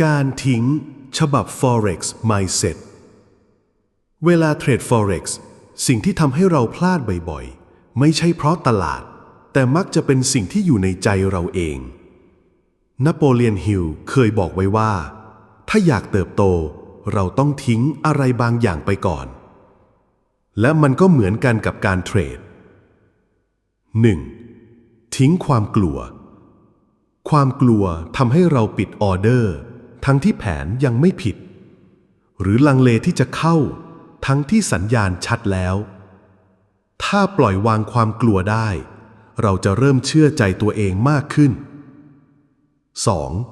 การทิ้ง ฉบับ Forex Mindset เวลาเทรด Forex สิ่งที่ทำให้เราพลาดบ่อยๆ ไม่ใช่เพราะตลาด แต่มักจะเป็นสิ่งที่อยู่ในใจเราเอง นโปเลียนฮิลเคยบอกไว้ว่า ถ้าอยากเติบโต เราต้องทิ้งอะไรบางอย่างไปก่อน และมันก็เหมือนกันกับการเทรด 1. ทิ้งความกลัว ความกลัวทำให้เราปิดออเดอร์ ทั้งที่แผนยังไม่ผิด หรือลังเลที่จะเข้า ทั้งที่สัญญาณชัดแล้ว ถ้าปล่อยวางความกลัวได้ เราจะเริ่มเชื่อใจตัวเองมากขึ้น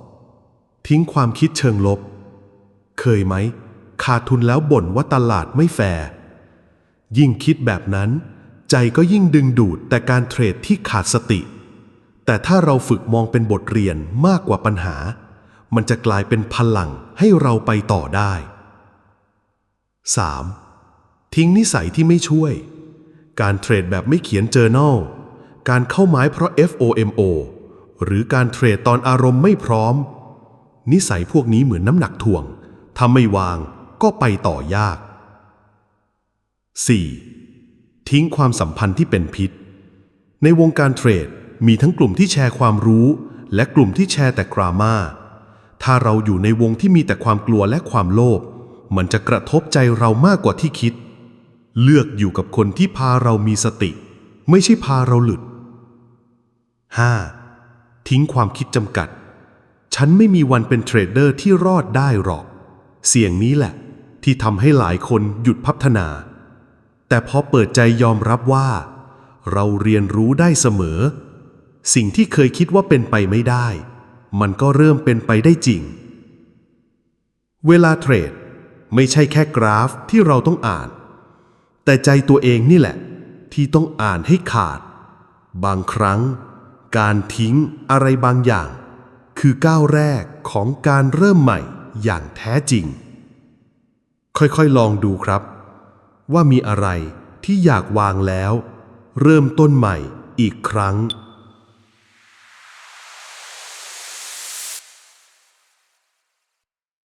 2. ทิ้งความคิดเชิงลบ เคยไหม ขาดทุนแล้วบ่นว่าตลาดไม่แฟร์ยิ่งคิดแบบนั้น ใจก็ยิ่งดึงดูดแต่การเทรดที่ขาดสติ แต่ถ้าเราฝึกมองเป็นบทเรียนมากกว่าปัญหา มันจะกลายเป็นพลังให้เราไปต่อได้ 3. ทิ้งนิสัยที่ไม่ช่วย การเทรดแบบไม่เขียนเจอ r n a l การเข้าไม้เพราะ FOMO หรือการเทรดตอนอารมณ์ไม่พร้อม นิสัยพวกนี้เหมือนน้ำหนักถ่วงถ้าไม่วางก็ไปต่อยาก 4. ทิ้งความสัมพันธ์ที่เป็นพิษ ในวงการเทรดมีทั้งกลุ่มที่แชร์ความรู้ และกลุ่มที่แชร์แต่กรามา ถ้าเราอยู่ในวงที่มีแต่ความกลัวและความโลภ มันจะกระทบใจเรามากกว่าที่คิด เลือกอยู่กับคนที่พาเรามีสติ ไม่ใช่พาเราหลุด 5. ทิ้งความคิดจำกัด ฉันไม่มีวันเป็นเทรดเดอร์ที่รอดได้หรอก เสียงนี้แหละ ที่ทำให้หลายคนหยุดพัฒนา แต่พอเปิดใจยอมรับว่า เราเรียนรู้ได้เสมอ สิ่งที่เคยคิดว่าเป็นไปไม่ได้ มันก็เริ่มเป็นไปได้จริง เวลาเทรด ไม่ใช่แค่กราฟที่เราต้องอ่าน แต่ใจตัวเองนี่แหละ ที่ต้องอ่านให้ขาด บางครั้ง การทิ้งอะไรบางอย่าง คือก้าวแรกของการเริ่มใหม่อย่างแท้จริง ค่อยๆลองดูครับ ว่ามีอะไรที่อยากวางแล้ว เริ่มต้นใหม่อีกครั้ง